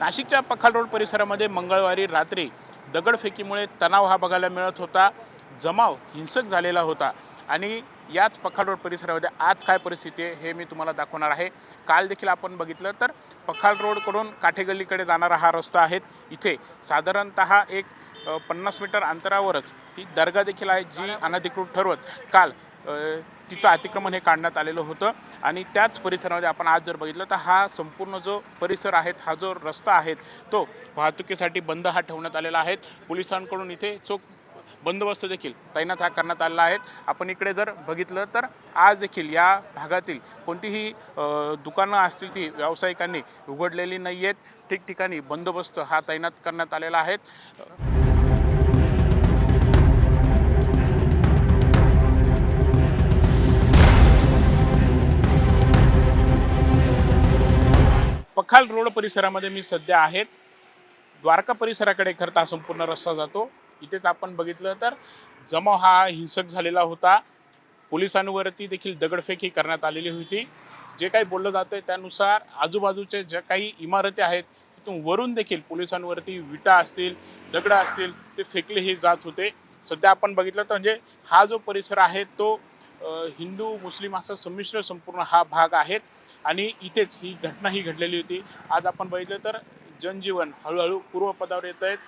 नाशिकच्या पखाल रोड परिसरामध्ये मंगळवारी रात्री दगडफेकीमुळे तणाव हा बघायला मिळत होता. जमाव हिंसक झालेला होता. आणि याच पखाल रोड परिसरामध्ये आज काय परिस्थिती आहे हे मी तुम्हाला दाखवणार आहे. काल देखील आपण बघितलं तर पखाल रोडकडून काठेगल्लीकडे जाणारा हा रस्ता आहे. इथे साधारणत एक पन्नास मीटर अंतरावरच ही दर्गा देखील आहे जी अनधिकृत ठरवत. काल तिचं अतिक्रमण हे काढण्यात आलेलं होतं. आणि त्याच परिसरामध्ये आपण आज जर बघितलं तर हा संपूर्ण जो परिसर आहे हा जो रस्ता आहे तो वाहतुकीसाठी बंद हा ठेवण्यात आलेला आहे. पोलिसांकडून इथे चोख बंदोबस्त देखील तैनात हा करण्यात आलेला आहे. आपण इकडे जर बघितलं तर आज देखील या भागातील कोणतीही दुकानं असतील ती व्यावसायिकांनी उघडलेली नाही आहेत ठिकठिकाणी बंदोबस्त हा तैनात करण्यात आलेला आहे. पखाल रोड परिसरामध्ये मी सध्या आहे. द्वारका परिसराकडे खरं तर संपूर्ण रस्ता जातो. इथेच आपण बघितलं तर जमाव हा हिंसक झालेला होता. पोलिसांवरती देखील दगडफेकी करण्यात आलेली होती. जे काही बोललं जातं त्यानुसार आजूबाजूच्या ज्या काही इमारती आहेत तिथून वरून देखील पोलिसांवरती विटा असतील दगडं असतील ते फेकलेही जात होते. सध्या आपण बघितलं तर म्हणजे हा जो परिसर आहे तो हिंदू मुस्लिम असा संमिश्र संपूर्ण हा भाग आहे. आणि इथेच ही घटना ही घडलेली होती. आज आपण बघितलं तर जनजीवन हळूहळू पूर्वपदावर येत आहेत.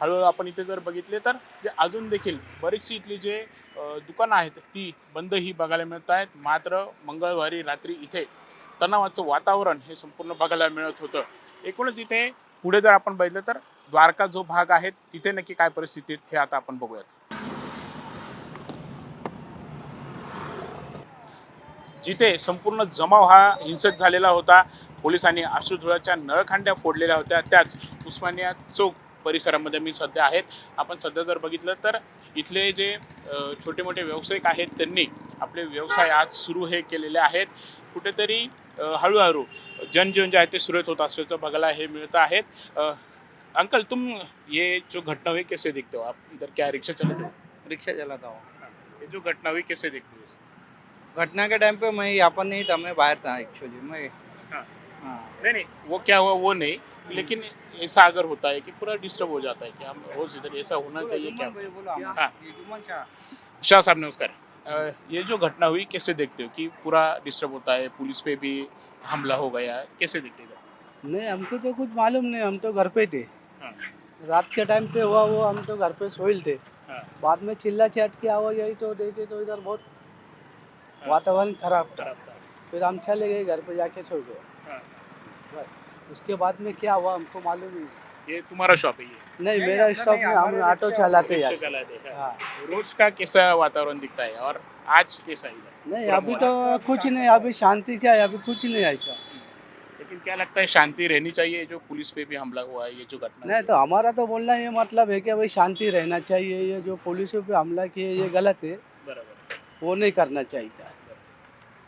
हळूहळू आपण इथे जर बघितले तर जे अजून देखील बरीचशी इथली जे दुकानं आहेत ती बंद ही बघायला मिळत आहेत. मात्र मंगळवारी रात्री इथे तणावाचं वातावरण हे संपूर्ण बघायला मिळत होतं. एकूणच इथे पुढे जर आपण बघितलं तर द्वारका जो भाग आहे तिथे नक्की काय परिस्थिती हे आता आपण बघूयात. जिथे संपूर्ण जमाव हा हिंसक झालेला होता पोलिसांनी अश्रुधुळाच्या नळखांड्या फोडलेल्या होत्या. त्याच उस्मानिया चौक परिसरामध्ये मी सध्या आहेत. आपण सध्या जर बघितलं तर इथले जे छोटे मोठे व्यावसायिक आहेत त्यांनी आपले व्यवसाय आज सुरू हे केलेले आहेत. कुठेतरी हळूहळू जनजीवन जे आहे ते सुरळीत होत असल्याचं बघायला हे मिळतं आहेत. अंकल तुम ये जो घटना हुई कैसे देखते हो आप? इधर क्या रिक्शा चलाते हो? रिक्शा चलाता हूँ। ये जो घटना हुई कैसे देखते हो? घटना के टाइम पे मैं यहाँ पर नहीं था मैं बाहर था एक्चुअली मैं हाँ। हाँ नहीं नहीं वो क्या हुआ वो नहीं लेकिन ऐसा अगर होता है कि पूरा डिस्टर्ब हो जाता है कि हम रोज इधर ऐसा होना चाहिए क्या हाँ। शाह साहब नमस्कार ये जो घटना हुई कैसे देखते हो कि पूरा डिस्टर्ब होता है पुलिस पे भी हमला हो गया कैसे देखते हो नहीं हमको तो कुछ मालूम नहीं हम तो घर पे थे हाँ। रात के टाइम पे हुआ वो हम तो घर पे सोइल थे हाँ। बाद में चिल्ला चैट की आवाज़ आई तो देखे तो इधर बहुत हाँ। वातावरण खराब था। फिर हम चले गए घर पे जाके सो गए। हाँ। बस। उसके बाद में क्या हुआ हमको मालूम नहीं। ये तुम्हारा शॉप है ये? नहीं मेरा स्टॉप में हम ऑटो चलाते हैं हैं। हाँ। रोज का कैसा वातावरण दिखता है? और आज कैसा है इधर? नहीं अभी तो कुछ नहीं अभी शांति क्या है? अभी कुछ नहीं ऐसा। लेकिन क्या लगता है शांति रहनी चाहिए? जो पुलिस पे भी हमला हुआ है ये जो घटना नहीं तो हमारा तो बोलना ये मतलब है कि भाई शांति रहना चाहिए। ये जो पुलिस पे हमला किए ये गलत है। बरोबर। वो नहीं करना चाहिए।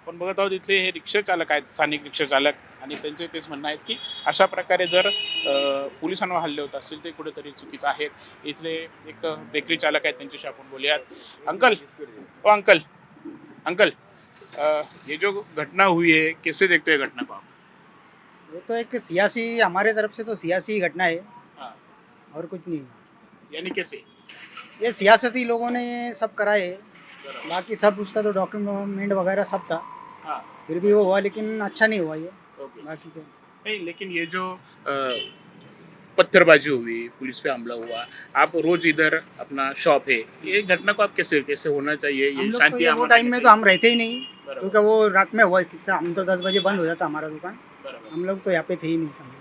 था पण बघत आहोत इथले हे रिक्षा चालक आहेत स्थानिक रिक्षा चालक आणि त्यांचे तेच म्हणणं आहेत की अशा प्रकारे जर पोलिसांवर हल्ले होत असतील ते कुठेतरी चुकीचं आहे इथले एक बेकरी चालक आहेत त्यांच्याशी आपण बोलूयात. अंकल ओ अंकल अंकल ये जो घटना हुई है कैसे देखते हो ये घटना को आप? वो तो एक सियासी हमारे तरफ से तो सियासी घटना है। हाँ। और कुछ नहीं। यानी कैसे? ये सियासती लोगों ने ये सब करा है। बाकी सब उसका तो डॉक्यूमेंट वगैरह सब था। हाँ। फिर भी वो हुआ लेकिन अच्छा नहीं हुआ ये। बाकी क्या। नहीं लेकिन ये जो पत्थरबाजी हुई पुलिस पे हमला हुआ आप रोज इधर अपना शॉप है ये घटना को आप कैसे कैसे होना चाहिए ये लोग तो शांति वो टाइम में तो हम रहते ही नहीं क्योंकि वो रात में हुआ किस्सा? हम तो दस बजे बंद हो जाता हमारा दुकान। हम लोग तो यहाँ पे थे ही नहीं। समझ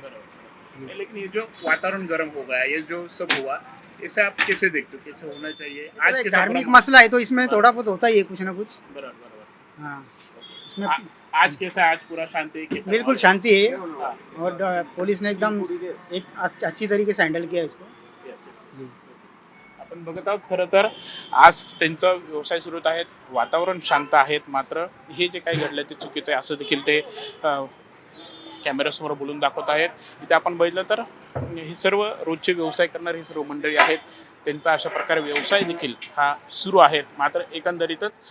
नहीं, लेकिन ये जो वातावरण गर्म हो गया ये जो सब हुआ इसे आप कैसे देखते हो? कैसे होना चाहिए? आज कैसा धार्मिक मसला है तो इसमें थोड़ा बहुत होता ही है कुछ ना कुछ। बराबर बराबर। हाँ। उसमें आ- आज कैसा है? आज पूरा शांति कैसा? बिल्कुल? शांति है। हाँ, और पुलिस ने एकदम एक अच्छ- तरीके से हैंडल किया इसको. जी। आपण बघत आहोत खरं तर आज त्यांचा व्यवसाय सुरू होत आहेत वातावरण शांत आहेत मात्र. हे जे काही घडलं ते चुकीचं आहे. असं देखील ते कॅमेऱ्यासमोर बोलून दाखवत आहेत. इथे आपण बघितलं तर हे सर्व रोजचे व्यवसाय करणारे हे सर्व मंडळी आहेत. त्यांचा अशा प्रकारे व्यवसाय देखील हा सुरू आहे. मात्र एकंदरीतच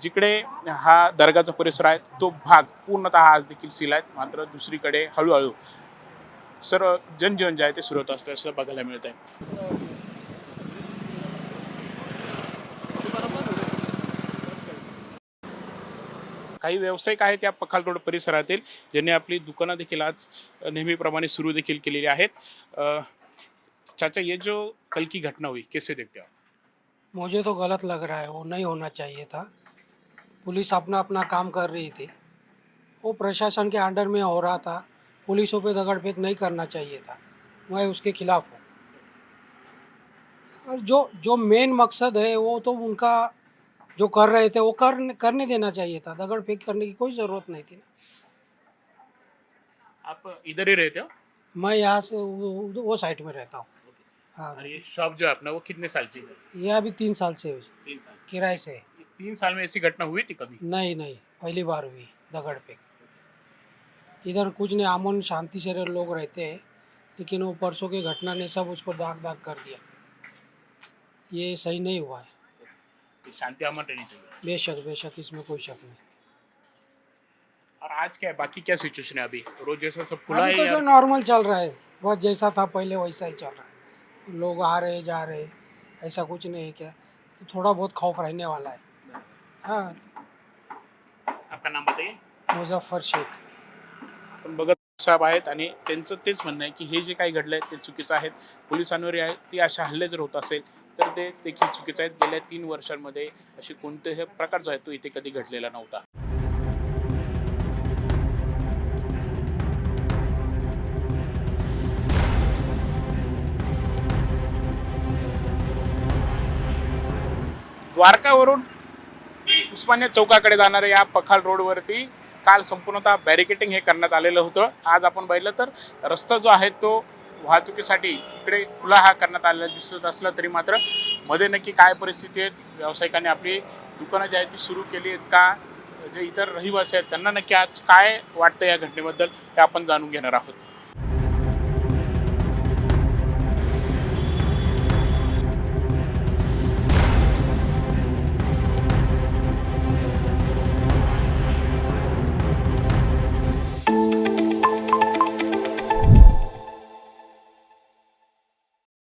जिकडे हा दर्गाचा परिसर आहे तो भाग पूर्णतः आज देखील सील आहे मात्र दुसरीकडे हळूहळू सर्व जनजीवन जे आहे ते सुरळीत असतं असं बघायला मिळत आहे काही व्यावसायिक आहेत या पखाल रोड परिसरातील, ज्यांनी आपली दुकानं देखील आज नेहमीप्रमाणे सुरू देखील केलेली आहेत. चाचा, ये जो कल की घटना हुई, कैसे देखते हो मुझे तो गलत लग रहा है, वो नहीं होना चाहिए था। पुलिस अपना अपना काम कर रही थी। वो प्रशासन के अंडर में हो रहा था, पुलिसों पे दगड़ फेंक नहीं करना चाहिए था। मैं उसके खिलाफ हूँ। और जो जो मेन मकसद है, वो तो उनका जो कर रहे थे वो कर करने देना चाहिए था। दगड़ फेंक करने की कोई ज़रूरत नहीं थी ना। आप इधर ही रहते हो? मैं यहाँ से वो, वो साइड में रहता हूँ। हाँ। और ये शॉप जो है अपना वो कितने साल से है? ये अभी तीन साल से तीन साल किराए से। तीन साल में ऐसी घटना हुई थी कभी? नहीं नहीं। पहली बार हुई दगड़ पे इधर कुछ नहीं अमन शांति से लोग रहते हैं। लेकिन वो परसों की घटना ने सब उसको दाग दाग कर दिया। ये सही नहीं हुआ है। शांति अमन रहनी चाहिए बेशक बेशक इसमें कोई शक नहीं। और आज क्या है? बाकी क्या सिचुएशन है अभी? रोज जैसा सब खुला अभी है तो या जो नॉर्मल चल रहा है बस जैसा था पहले वैसा ही चल रहा है। लोग आ रहे जा रहे ऐसा कुछ नहीं है क्या? तो थोड़ा बहुत खौफ रहने वाला है। हाँ। आपका नाम बताइए। मुजफ्फर शेख। आपण बघत साहेब आहेत आणि त्यांचं तेच म्हणणं आहे की हे जे काही घडलंय ते चुकीचं आहे पोलिसांवर आहे ती अशा हल्ले जर होत असेल तर ते देखील चुकीचं आहेत. गेल्या तीन वर्षांमध्ये अशी कोणतेही प्रकार जो आहे तो इथे कधी घडलेला नव्हता. द्वारकावरून उस्मानिया चौकाकडे जाणाऱ्या या पखाल रोडवरती काल संपूर्णतः बॅरिकेटिंग हे करण्यात आलेलं होतं. आज आपण पाहिलं तर रस्ता जो आहे तो वाहतुकीसाठी इकडे खुला हा करण्यात आलेला दिसत असला तरी मात्रमध्ये नक्की काय परिस्थिती आहे व्यावसायिकांनी आपली दुकानं जी आहेत ती सुरू केली आहेत का? जे इतर रहिवासी आहेत त्यांना नक्की आज काय वाटतं या घटनेबद्दल ते आपण जाणून घेणार आहोत.